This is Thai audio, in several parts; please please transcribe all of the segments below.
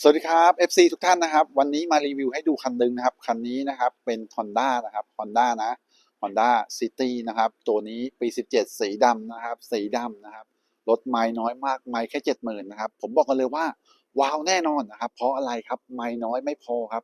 สวัสดีครับ FC ทุกท่านนะครับ วันนี้มารีวิวให้ดูคันหนึงนะครับ คันนี้นะครับเป็น Honda นะครับ Honda นะ Honda City นะครับ ตัวนี้ปี 17 สีดำนะครับ สีดำนะครับ รถไม้น้อยมากไม้แค่70,000นะครับ ผมบอกกันเลยว่า ว้าวแน่นอนนะครับ เพราะอะไรครับไม้น้อยไม่พอครับ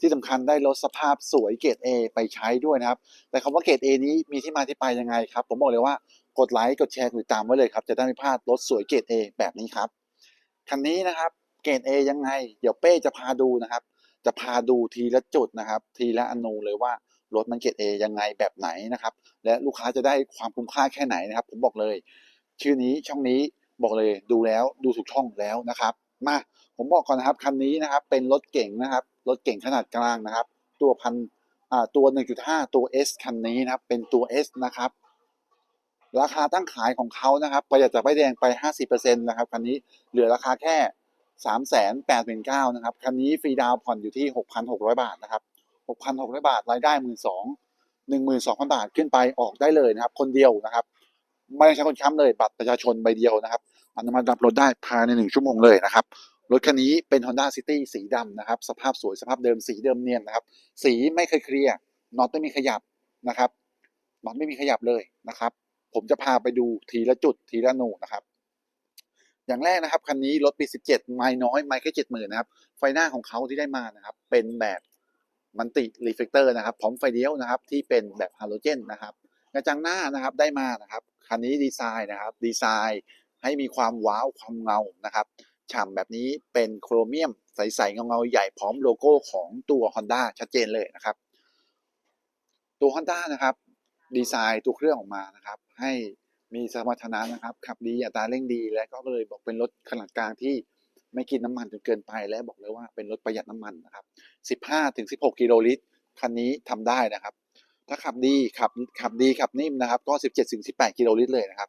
ที่สำคัญได้รถสภาพสวยเกรด A ไปใช้ด้วยนะครับ แต่คำว่าเกรด A นี้มีที่มาที่ไปยังไงครับ ผมบอกเลยว่ากดไลค์กดแชร์กดติดตามไว้เลยครับจะได้ไม่พลาดรถสวยเกรด A แบบนี้ครับคันนี้นะครับ เกรด A ยังไง เดี๋ยวเป้จะพาดูนะครับ จะพาดูทีละจุดนะครับ ทีละอนูเลยว่ารถมันเกรด A ยังไงแบบไหนนะครับ และลูกค้าจะได้ความคุ้มค่าแค่ไหนนะครับ ผมบอกเลย ชื่อนี้ช่องนี้บอกเลยดูแล้วดูถูกช่องแล้วนะครับ มาผมบอกก่อนนะครับคันนี้นะครับ เป็นรถเก่งนะครับรถเก่งขนาดกลางนะครับ ตัวพันอ่าตัว 1.5 ตัว S คันนี้นะครับ เป็นตัว S นะครับราคาตั้งขายของเขานะครับประหยัดจากใบแดงไป 50%นะครับคันนี้เหลือราคาแค่ 3 8 9 0 0 0นะครับ คันนี้ฟรีดาวผ่อนอยู่ที่ 6,600 บาทนะครับ 6,600 บาท รายได้ 12,000 12,000 บาทขึ้นไปออกได้เลยนะครับ คนเดียวนะครับ ไม่ต้องใช้คนค้ำเลย บัตรประชาชนใบเดียวนะครับอนุมัติรับรถได้ภายใน 1 ชั่วโมงเลยนะครับ รถคันนี้เป็น Honda City สีดำนะครับ สภาพสวย สภาพเดิม สีเดิมเนียนนะครับ สีไม่เคยเคลียร์น็อตไม่มีขยับนะครับน็อตไม่มีขยับเลยนะครับ ผมจะพาไปดูทีละจุดทีละหนูนะครับ อย่างแรกนะครับคันนี้รถปี 17 ไม้น้อยไม้แค่70,000นะครับ ไฟหน้าของเขาที่ได้มานะครับ เป็นแบบมันติรีเฟกเตอร์นะครับพร้อมไฟเลี้ยวนะครับ ที่เป็นแบบฮาโลเจนนะครับกระจังหน้านะครับได้มานะครับคันนี้ดีไซน์นะครับ ดีไซน์ให้มีความว้าวความเงานะครับฉ่ำแบบนี้เป็นโครเมียมใสๆเงาๆใหญ่พร้อมโลโก้ของตัว Honda ชัดเจนเลยนะครับ ตัว Honda นะครับ ดีไซน์ตัวเครื่องออกมานะครับ ให้ มีสมรรถนะนะครับ ขับดีอัตราเร่งดี และก็เลยบอกเป็นรถขนาดกลางที่ไม่กินน้ำมันจนเกินไปและบอกเลยว่าเป็นรถประหยัดน้ำมันนะครับ 15ถึง16 กิโลลิตร คันนี้ทำได้นะครับ ถ้าขับดีขับขับดีขับนิ่มนะครับ ก็ 17ถึง18 กิโลลิตรเลยนะครับ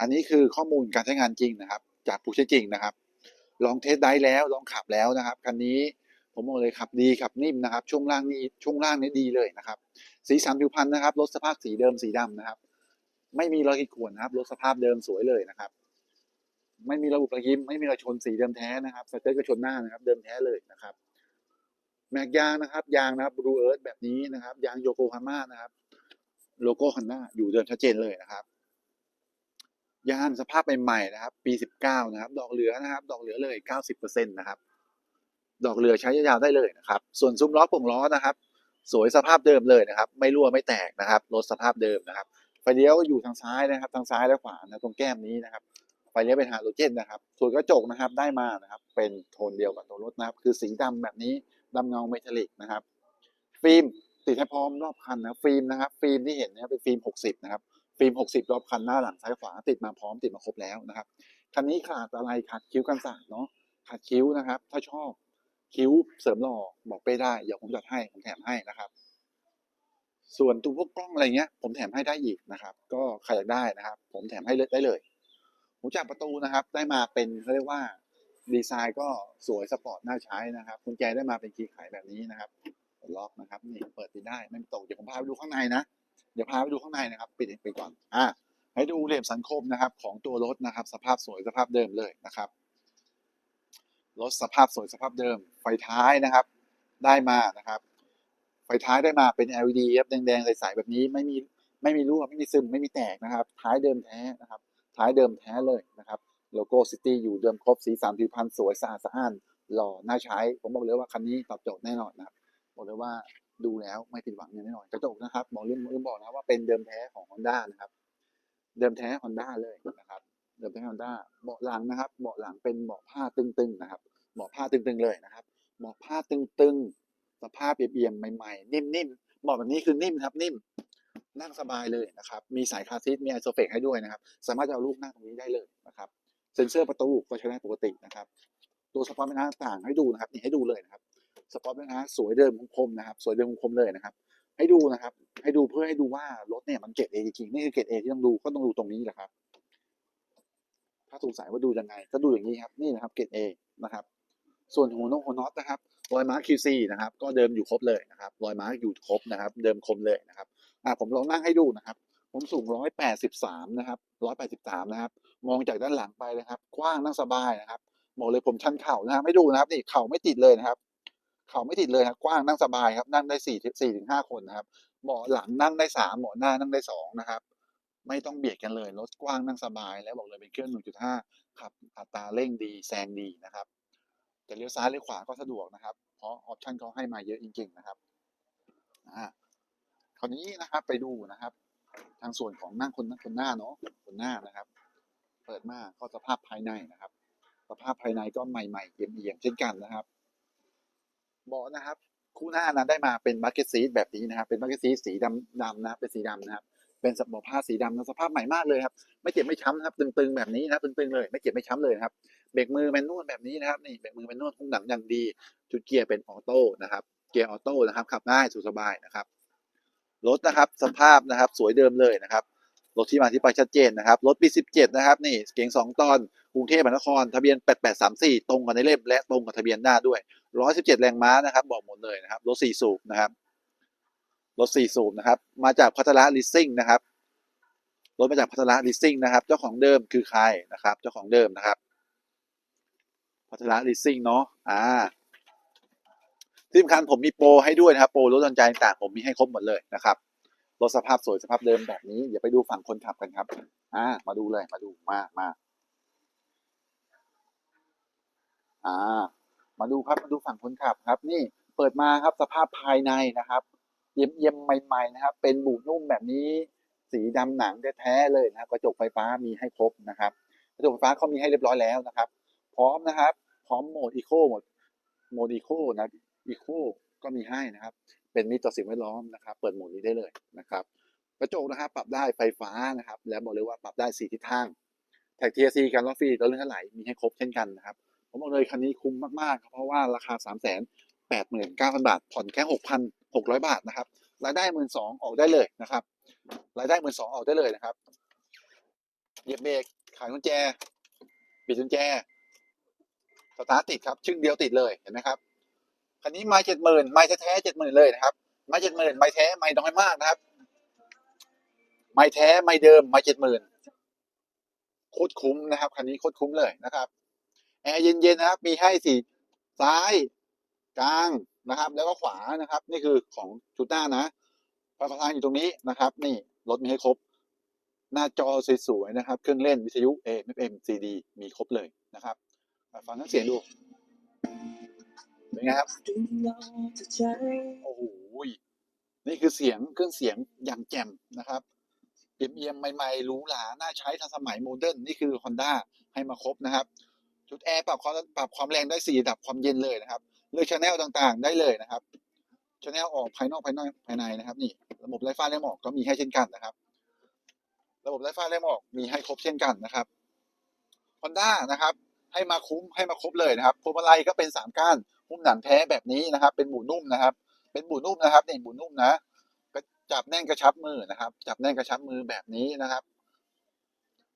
อันนี้คือข้อมูลการใช้งานจริงนะครับ จากผู้ใช้จริงนะครับ ลองเทสได้แล้วลองขับแล้วนะครับคันนี้ผมบอกเลยขับดีขับนิ่มนะครับ ช่วงล่างนี้ช่วงล่างนี้ดีเลยนะครับ สีสันผิวพรรณนะครับรถสภาพสีเดิมสีดำนะครับ ไม่มีรอยขีดข่วนนะครับรถสภาพเดิมสวยเลยนะครับ ไม่มีระบบระยิ้มไม่มีรอยชนสีเดิมแท้นะครับสเตอร์ก็ชนหน้านะครับ เดิมแท้เลยนะครับแม็กยางนะครับยางนะครับบลูเอิร์ธแบบนี้นะครับ ยางโยโกฮาม่านะครับ โลโก้คันหน้าอยู่เดิมชัดเจนเลยนะครับ ยางสภาพใหม่ๆนะครับ ปี19นะครับ ดอกเหลือนะครับ ดอกเหลือเลย90%นะครับ ดอกเหลือใช้ยาวได้เลยนะครับ ส่วนซุ้มล้อป่งล้อนะครับ สวยสภาพเดิมเลยนะครับ ไม่รั่วไม่แตกนะครับรถสภาพเดิมนะครับ ไฟเลี้ยวอยู่ทางซ้ายนะครับ ทางซ้ายและขวานะตรงแก้มนี้นะครับ ไฟเลี้ยวเป็นฮาโลเจนนะครับ ส่วนกระจกนะครับได้มานะครับ เป็นโทนเดียวกับตัวรถนะครับ คือสีดำแบบนี้ดำเงาเมทัลลิกนะครับ ฟิล์มติดให้พร้อมรอบคันนะฟิล์มนะครับ ฟิล์มที่เห็นนะครับเป็นฟิล์ม 60 นะครับ ฟิล์ม 60 รอบคันหน้าหลังซ้ายขวาติดมาพร้อมติดมาครบแล้วนะครับคันนี้ขาดอะไรขาดคิ้วกันสาดเนาะขาดคิ้วนะครับ ถ้าชอบคิ้วเสริมหล่อบอกไปได้เดี๋ยวผมจัดให้ผมแถมให้นะครับ ส่วนตัวพวกกล้องอะไรเงี้ย ผมแถมให้ได้อีกนะครับ ก็ใครอยากได้นะครับ ผมแถมให้เลยได้เลยหูจับประตูนะครับ ได้มาเป็นเขาเรียกว่าดีไซน์ก็สวยสปอร์ตน่าใช้นะครับกุญแจได้มาเป็นคีย์ไขแบบนี้นะครับล็อกนะครับนี่เปิดปิดได้ไม่ตกเดี๋ยวผมพาไปดูข้างในนะเดี๋ยวพาไปดูข้างในนะครับ ปิดไปก่อนอะให้ดูเหลี่ยมสันคมนะครับ ของตัวรถนะครับ สภาพสวยสภาพเดิมเลยนะครับรถสภาพสวยสภาพเดิมไฟท้ายนะครับ ได้มานะครับ ไฟท้ายได้มาเป็น LED ครับแดงๆใสๆแบบนี้ไม่มีไม่มีรั่วไม่มีซึมไม่มีแตกนะครับ ท้ายเดิมแท้นะครับ ท้ายเดิมแท้เลยนะครับโลโก้ซิตี้อยู่เดิมครบสีสันผิวพรรณสวยสะอาดสะอ้านหล่อน่าใช้ ผมบอกเลยว่าคันนี้ตอบโจทย์แน่นอนนะครับบอกเลยว่าดูแล้วไม่ผิดหวังแน่นอนกระจกนะครับบอกลืมลืมบอกนะว่าเป็นเดิมแท้ของ Honda นะครับ เดิมแท้ Honda เลยนะครับ เดิมแท้ Honda เบาะหลังนะครับ เบาะหลังเป็นเบาะผ้าตึงๆนะครับ เบาะผ้าตึงๆเลยนะครับ เบาะผ้าตึงๆ สภาพเอียมๆใหม่ๆ นิ่มๆเบาะแบบนี้คือนิ่มครับนิ่มนั่งสบายเลยนะครับ มีสายคาร์ซีทมีไอโซเฟกให้ด้วยนะครับ สามารถจะเอาลูกนั่งตรงนี้ได้เลยนะครับ เซ็นเซอร์ประตูก็ใช้ได้ปกตินะครับ ตัวสปอร์ตเป็นหน้าต่างให้ดูนะครับ นี่ให้ดูเลยนะครับ สปอร์ตเป็นหน้าสวยเดิมคมนะครับ สวยเดิมคมเลยนะครับ ให้ดูนะครับ ให้ดูเพื่อให้ดูว่ารถเนี่ยมันเกรดเอจริงนี่คือเกรดเอที่ต้องดู ก็ต้องดูตรงนี้แหละครับ ถ้าสงสัยว่าดูยังไง ก็ดูอย่างนี้ครับ นี่นะครับ เกรดเอนะครับ ส่วนหัวนกหัวน็อตนะครับ รอยมาร์ค QC นะครับ ก็เดิมอยู่ครบเลยนะครับ รอยมาร์คอยู่ครบนะครับ เดิมคมเลยนะครับ อะผมลองนั่งให้ดูนะครับ ผมสูง 183 นะครับ 183 นะครับ มองจากด้านหลังไปนะครับ กว้างนั่งสบายนะครับบอกเลยผมชันเข่านะฮะไม่ดูนะครับ นี่เข่าไม่ติดเลยนะครับ เข่าไม่ติดเลยครับกว้างนั่งสบายครับ นั่งได้สี่สี่ถึงห้าคนนะครับเบาะหลังนั่งได้สามเบาะหน้านั่งได้สองนะครับ ไม่ต้องเบียดกันเลยรถกว้างนั่งสบาย แล้วบอกเลยเป็นเครื่อง1.5ขับอัตราเร่งดีแซงดีนะครับ จะเลี้ยวซ้ายเลี้ยวขวาก็สะดวกนะครับ เพราะออปชันเขาให้มาเยอะจริง ๆ นะครับอ่าคราวนี้นะครับไปดูนะครับ ทางส่วนของนั่งคนนั่งคนหน้าเนาะคนหน้านะครับ เปิดมาก็สภาพภายในนะครับ สภาพภายในก็ใหม่ๆเอี่ยมๆเช่นกันนะครับเบาะนะครับ คู่หน้านะได้มาเป็นบั c เก็ตซีทแบบนี้นะครับ เป็นบั c เก็ตซีทสีดำดำนะเป็นสีดำนะครับเป็นสปอผ้าสีดำนะสภาพใหม่มากเลยครับ ไม่เจ็บไม่ช้ำนะครับ ตึงๆแบบนี้นะครับตึงๆเลย ไม่เจ็บไม่ช้ำเลยครับ เบรกมือแมนนวลแบบนี้นะครับนี่เบรกมือแมนนวลทุ่งหนังอย่างดี จุดเกียร์เป็นออโต้นะครับ เกียร์ออโต้นะครับขับง่ายสุดสบายนะครับรถนะครับสภาพนะครับสวยเดิมเลยนะครับรถที่มาที่ไปชัดเจนนะครับรถปี 17 นะครับนี่เก๋ง2 ตอนกรุงเทพมหานคร ทะเบียน 8834 ตรงกับในเล่มและตรงกับทะเบียนหน้าด้วย 117 แรงม้านะครับบอกหมดเลยนะครับรถ 4 สูบนะครับรถ 4 สูบนะครับมาจากพัทระลิสซิ่งนะครับรถมาจากพัทระลิสซิ่งนะครับเจ้าของเดิมคือใครนะครับเจ้าของเดิมนะครับ พัทระลิสซิ่งเนาะอ่าที่สำคัญผมมีโปรให้ด้วยนะครับ โปรลดหย่อนใจต่างผมมีให้ครบหมดเลยนะครับรถสภาพสวยสภาพเดิมแบบนี้เดี๋ยวไปดูฝั่งคนขับกันครับ อ่า มาดูเลยมาดูมามาอ่า มาดูครับมาดูฝั่งคนขับครับ นี่เปิดมาครับสภาพภายในนะครับ เยี่ยมเยี่ยมใหม่ ๆ นะครับ เป็นบูนุ่มแบบนี้ สีดำหนังแท้ๆเลยนะกระจกไฟฟ้ามีให้ครบนะครับกระจกไฟฟ้าเขามีให้เรียบร้อยแล้วนะครับ พร้อมนะครับ พร้อมโหมดอีโคโหมดโหมดอีโคนะอีโคก็มีให้นะครับ เป็นมิตรต่อสิ่งแวดล้อมนะครับ เปิดโหมดนี้ได้เลยนะครับกระจกนะครับ ปรับได้ไฟฟ้านะครับ แล้วบอกเลยว่าปรับได้สีทิศทางแท็ก TRC การล้อฟรีตัวเรื่องเท่าไหร่มีให้ครบเช่นกันนะครับผมบอกเลยคันนี้คุ้มมากๆครับเพราะว่าราคา3 8 9 0 0 0 บาท ผ่อนแค่ 6,600 บาทนะครับรายได้1 2 0 0 0องออกได้เลยนะครับรายได้1 2 0 0 0ออกได้เลยนะครับเหยียบเบรกขายกุญแจ ปิดกุญแจ สตาร์ติดครับ ชึ่งเดียวติดเลยเห็นไหมครับคันนี้ไม่เจ็ดหมื่นไม่แท้เจ็ดหมื่นเลยนะครับไม่เจ็ดหมื่นไม่แท้ไม่น้อยมากนะครับ ไม่แท้ไม่เดิมไม่เจ็ดหมื่นโคตรคุ้มนะครับคันนี้โคตรคุ้มเลยนะครับแอร์เย็นๆนะครับ มีให้สี่ซ้ายกลางนะครับ แล้วก็ขวานะครับ นี่คือของชุดหน้านะไฟฟ้าทางอยู่ตรงนี้นะครับ นี่รถมีให้ครบ หน้าจอสวยๆนะครับ เครื่องเล่นวิทยุ AM FM CD มีครบเลยนะครับ ฟังทั้งเสียงดูเป็นไงครับ โอ้โห นี่คือเสียงเครื่องเสียงอย่างแจ่มนะครับเอี่ยมเอียมใหม่ๆหรูหราน่าใช้ทันสมัยโมเดิร์นนี่คือ Honda ให้มาครบนะครับ ชุดแอร์ปรับความปรับความแรงได้สี่ระดับความเย็นเลยนะครับ เลือกชแนลต่างๆ ได้เลยนะครับชแนลออกภายนอกภายในภายในนะครับ นี่ ระบบไร้ฟ้าไร้หมอกก็มีให้เช่นกันนะครับ ระบบไร้ฟ้าไร้หมอกมีให้ครบเช่นกันนะครับ Honda นะครับ ให้มาคุ้มให้มาครบเลยนะครับพวงมาลัยก็เป็นสามก้านหุ้มหนังแท้แบบนี้นะครับ เป็นบูนุ่มนะครับ เป็นบูนุ่มนะครับเนี่ยบูนุ่มนะก็จับแน่นกระชับมือนะครับ จับแน่นกระชับมือแบบนี้นะครับ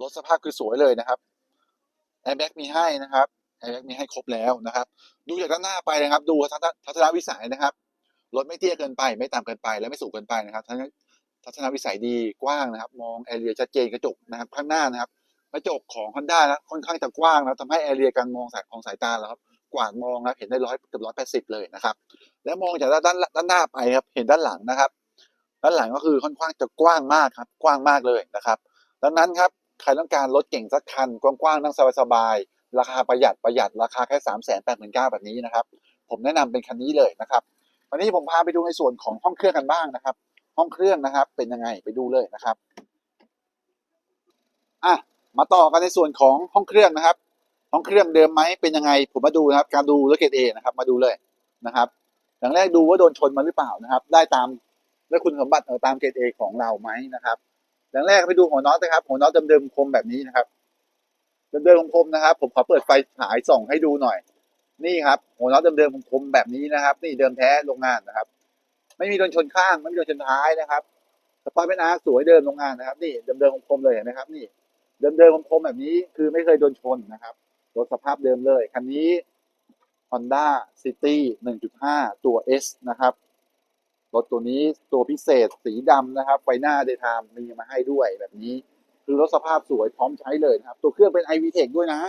รถสภาพคือสวยเลยนะครับแอร์แบ็กมีให้นะครับแอร์แบ็กมีให้ครบแล้วนะครับ ดูจากด้านหน้าไปนะครับ ดูทัศนวิสัยนะครับรถไม่เตี้ยเกินไปไม่ต่ำเกินไปและไม่สูงเกินไปนะครับทัศนวิสัยดีกว้างนะครับ มองแอเรียชัดเจนกระจกนะครับ ข้างหน้านะครับ กระจกของ Honda นะค่อนข้างจะกว้างนะทำให้แอเรียการมองสายของสายตาเราครับกวาดมองนะเห็นได้ร้อยเกือบร้อยแปดสิบเลยนะครับ แล้วมองจากด้านด้านด้านหน้าไปครับเห็นด้านหลังนะครับ ด้านหลังก็คือค่อนข้างจะกว้างมากครับกว้างมากเลยนะครับดังนั้นครับใครต้องการรถเก่งสักคันกว้างๆนั่งสบายๆราคาประหยัดประหยัดราคาแค่สามแสนแปดหมื่นเก้าแบบนี้นะครับ ผมแนะนำเป็นคันนี้เลยนะครับวันนี้ผมพาไปดูในส่วนของห้องเครื่องกันบ้างนะครับ ห้องเครื่องนะครับเป็นยังไงไปดูเลยนะครับอะ มาต่อกันในส่วนของห้องเครื่องนะครับ ห้องเครื่องเดิมไหมเป็นยังไงผมมาดูนะครับ การดูรถเกรดเอนะครับ มาดูเลยนะครับอย่างแรกดูว่าโดนชนมาหรือเปล่านะครับ ได้ตามได้คุณสมบัติเออตามเกรดเอของเราไหมนะครับอย่างแรกไปดูหัวน็อตนะครับ หัวน็อตเดิมๆคมแบบนี้นะครับเดิมๆคมนะครับ ผมขอเปิดไฟฉายส่องให้ดูหน่อย นี่ครับหัวน็อตเดิมๆคมแบบนี้นะครับ นี่เดิมแท้โรงงานนะครับ ไม่มีโดนชนข้างไม่มีโดนชนท้ายนะครับสปอร์ตเป็นอาร์สวยเดิมโรงงานนะครับ นี่เดิมๆคมเลยเห็นไหมครับ นี่ เดิมๆคมๆแบบนี้คือไม่เคยโดนชนนะครับรถสภาพเดิมเลย คันนี้ Honda City 1.5 ตัว S นะครับ รถตัวนี้ตัวพิเศษสีดำนะครับ ไฟหน้าเดทามมีมาให้ด้วยแบบนี้ คือรถสภาพสวยพร้อมใช้เลยนะครับ ตัวเครื่องเป็น iVTEC ด้วยนะ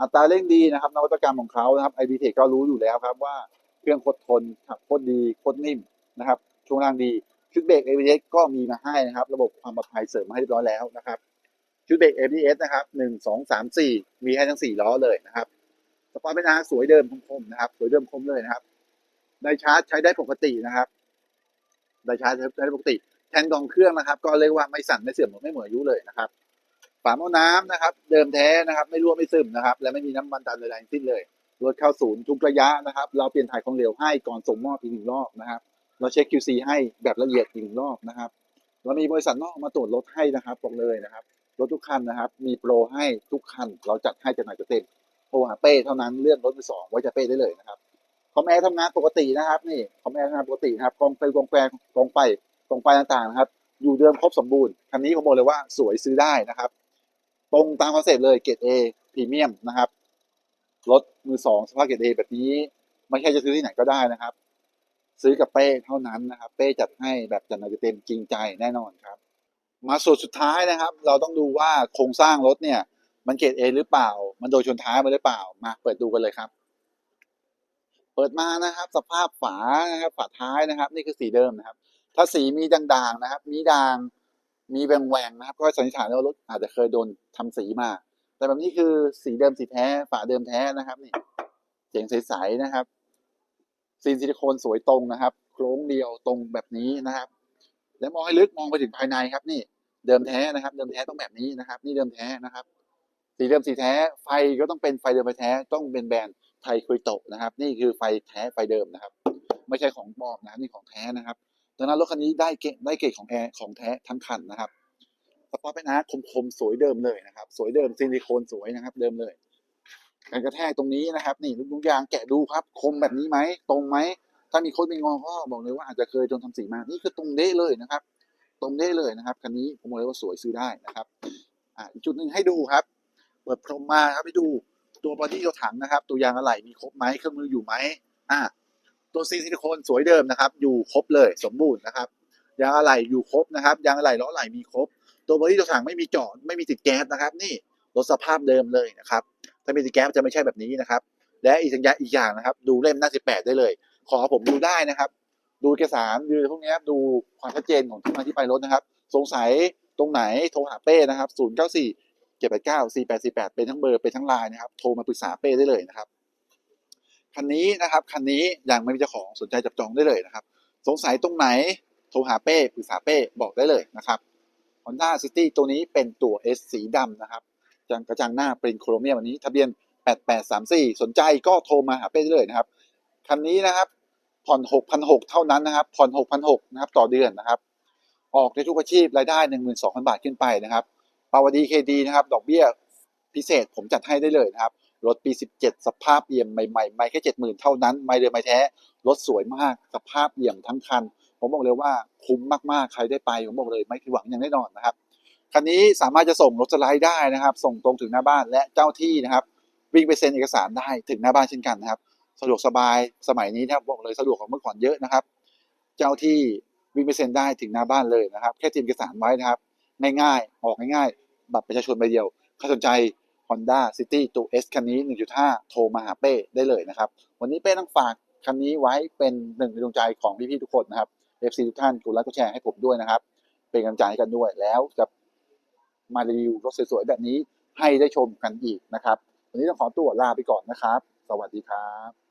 อัตราเร่งดีนะครับ นวัตกรรมของเขานะครับ i b t e c h ก็รู้อยู่แล้วครับว่าเครื่องโคตรทนขับโคตรดีโคตรนิ่มนะครับช่วงล่างดีชุดเบรก ABS ก็มีมาให้นะครับ ระบบความปลอดภัยเสริมมาให้เรียบร้อยแล้วนะครับ ชุดเบรก ABS นะครับหนึ่งสองสามสี่มีให้ทั้งสี่ล้อเลยนะครับสปอร์ตเป็นอาสวยเดิมคมๆนะครับ สวยเดิมคมเลยนะครับไดชาร์จใช้ได้ปกตินะครับไดชาร์จใช้ได้ปกติ แทนกองเครื่องนะครับ ก็เรียกว่าไม่สั่นไม่เสื่อมไม่เหมืออายุเลยนะครับฝาหม้อน้ำนะครับ เดิมแท้นะครับ ไม่รั่วไม่ซึมนะครับ และไม่มีน้ำมันตันใดๆทั้งสิ้นเลยรถเข้าศูนย์ทุกระยะนะครับ เราเปลี่ยนถ่ายของเหลวให้ก่อนส่งมอบอีกหนึ่งรอบนะครับ เราเช็ค QC ให้แบบละเอียดอีกหนึ่งรอบนะครับ เรามีบริษัทนอกมาตรวจรถให้นะครับบอกเลยนะครับ รถทุกคันนะครับ มีโปรให้ทุกคัน เราจัดให้จำหน่ายจะเต็มโทรหาเป้เท่านั้นเลื่อนรถมือสองไว้จะเป้ได้เลยนะครับคอมแอร์ทำงานปกตินะครับ นี่คอมแอร์ทำงานปกตินะครับกองไฟกองแปรกองไฟกองไฟต่างๆนะครับ อยู่เดิมครบสมบูรณ์คันนี้ผมบอกเลยว่าสวยซื้อได้นะครับ ตรงตามคอนเซ็ปต์เลยเกรด A พรีเมียมนะครับรถมือสองสภาพเกรด A แบบนี้ ไม่ใช่จะซื้อที่ไหนก็ได้นะครับ ซื้อกับเป้เท่านั้นนะครับ เป้จัดให้แบบจัดหนักเต็มจริงใจแน่นอนครับ มาส่วนสุดท้ายนะครับ เราต้องดูว่าโครงสร้างรถเนี่ย มันเกรด A หรือเปล่า มันโดนชนท้ายมาหรือเปล่า มาเปิดดูกันเลยครับ เปิดมานะครับ สภาพฝานะครับฝาท้ายนะครับ นี่คือสีเดิมนะครับ ถ้าสีมีด่างๆนะครับ มีด่างมีแหว่งๆนะครับ ก็สันนิษฐานว่ารถอาจจะเคยโดนทำสีมา แต่แบบนี้คือสีเดิมสีแท้ ฝาเดิมแท้นะครับนี่เสียงใสๆนะครับซีนซิลิโคนสวยตรงนะครับ โครงเดียวตรงแบบนี้นะครับ แล้วมองให้ลึกมองไปถึงภายในครับนี่ เดิมแท้นะครับ เดิมแท้ต้องแบบนี้นะครับ นี่เดิมแท้นะครับ สีเดิมสีแท้ไฟก็ต้องเป็นไฟเดิมไฟแท้ต้องเป็นแบรนด์ไทยคุยโตะนะครับ นี่คือไฟแท้ไฟเดิมนะครับ ไม่ใช่ของปลอมนะนี่ของแท้นะครับดังนั้นรถคันนี้ได้เกรดได้เกรดของแอร์ของแท้ทั้งคันนะครับสปอร์ตเป็นอาร์คมๆสวยเดิมเลยนะครับ สวยเดิมซิลิโคนสวยนะครับ เดิมเลยการกระแทกตรงนี้นะครับ นี่ลูกยางแกะดูครับ คมแบบนี้ไหมตรงไหมถ้ามีโค้ดมีงอก็บอกเลยว่าอาจจะเคยโดนทำสีมานี่คือตรงเด้เลยนะครับ ตรงเด้เลยนะครับคันนี้ผมบอกเลยว่าสวยซื้อได้นะครับอ่าอีกจุดหนึ่งให้ดูครับ เปิดพรมมาครับให้ดูตัวบอดี้ตัวถังนะครับ ตัวยางอะไหล่มีครบไหมเครื่องมืออยู่ไหมอ่าตัวซีซิลิโคนสวยเดิมนะครับ อยู่ครบเลยสมบูรณ์นะครับยางอะไหล่อยู่ครบนะครับยางอะไหล่ล้อไหล่มีครบ ตัวบอดี้ตัวถังไม่มีเจาะไม่มีติดแก๊สนะครับ นี่รถสภาพเดิมเลยนะครับถ้ามีติดแก๊สจะไม่ใช่แบบนี้นะครับ และอีกสัญญาอีกอย่างนะครับ ดูเล่มหน้า 18 ได้เลย ขอผมดูได้นะครับ ดูเอกสารดูพวกนี้ดูความชัดเจนของที่มาที่ไปรถนะครับ สงสัยตรงไหนโทรหาเป้นะครับ 094 789 4848 เป็นทั้งเบอร์เป็นทั้งไลน์นะครับ โทรมาปรึกษาเป้ได้เลยนะครับ คันนี้นะครับ คันนี้ยังไม่มีเจ้าของสนใจจับจองได้เลยนะครับ สงสัยตรงไหนโทรหาเป้ปรึกษาเป้บอกได้เลยนะครับ Honda City ตัวนี้เป็นตัว S สีดำนะครับจังกระจังหน้าเป็นโครเมียมวันนี้ ทะเบียน 8834 สนใจก็โทรมาหาเป้ได้เลยนะครับ คันนี้นะครับ ผ่อน6,600เท่านั้นนะครับ ผ่อน6,600นะครับ ต่อเดือนนะครับ ออกในทุกอาชีพรายได้12,000บาทขึ้นไปนะครับปาวดีเคดีนะครับ ดอกเบี้ยพิเศษผมจัดให้ได้เลยนะครับรถปี 17 สภาพเอี่ยมใหม่ๆ ไม่แค่ 70,000 เท่านั้น ไม่เดิมไม่แท้ รถสวยมาก สภาพเอี่ยมทั้งคัน ผมบอกเลยว่าคุ้มมากๆ ใครได้ไป ผมบอกเลยไม่ผิดหวังอย่างแน่นอนนะครับ คันนี้สามารถจะส่งรถสไลด์ได้นะครับ ส่งตรงถึงหน้าบ้านและเจ้าที่นะครับ วิ่งไปเซ็นเอกสารได้ถึงหน้าบ้านเช่นกันนะครับ สะดวกสบายสมัยนี้นะบบอกเลยสะดวกกว่าเมื่อก่อนเยอะนะครับ เจ้าที่วิ่งไปเซ็นได้ถึงหน้าบ้านเลยนะครับ แค่เตรียมเอกสารไว้นะครับ ง่ายๆ ออกง่ายๆ บัตรประชาชนใบเดียว ใครสนใจ Honda City ตัว S คันนี้ 1.5 โทรมาหาเป้ได้เลยนะครับ วันนี้เป้ต้องฝากคันนี้ไว้เป็นหนึ่งในดวงใจของพี่ๆทุกคนนะครับ FC ทุกท่านกดไลค์กดแชร์ให้ผมด้วยนะครับ เป็นกำลังใจให้กันด้วยแล้วจะมารีวิวรถสวยๆแบบนี้ให้ได้ชมกันอีกนะครับ วันนี้ต้องขอตัวลาไปก่อนนะครับ สวัสดีครับ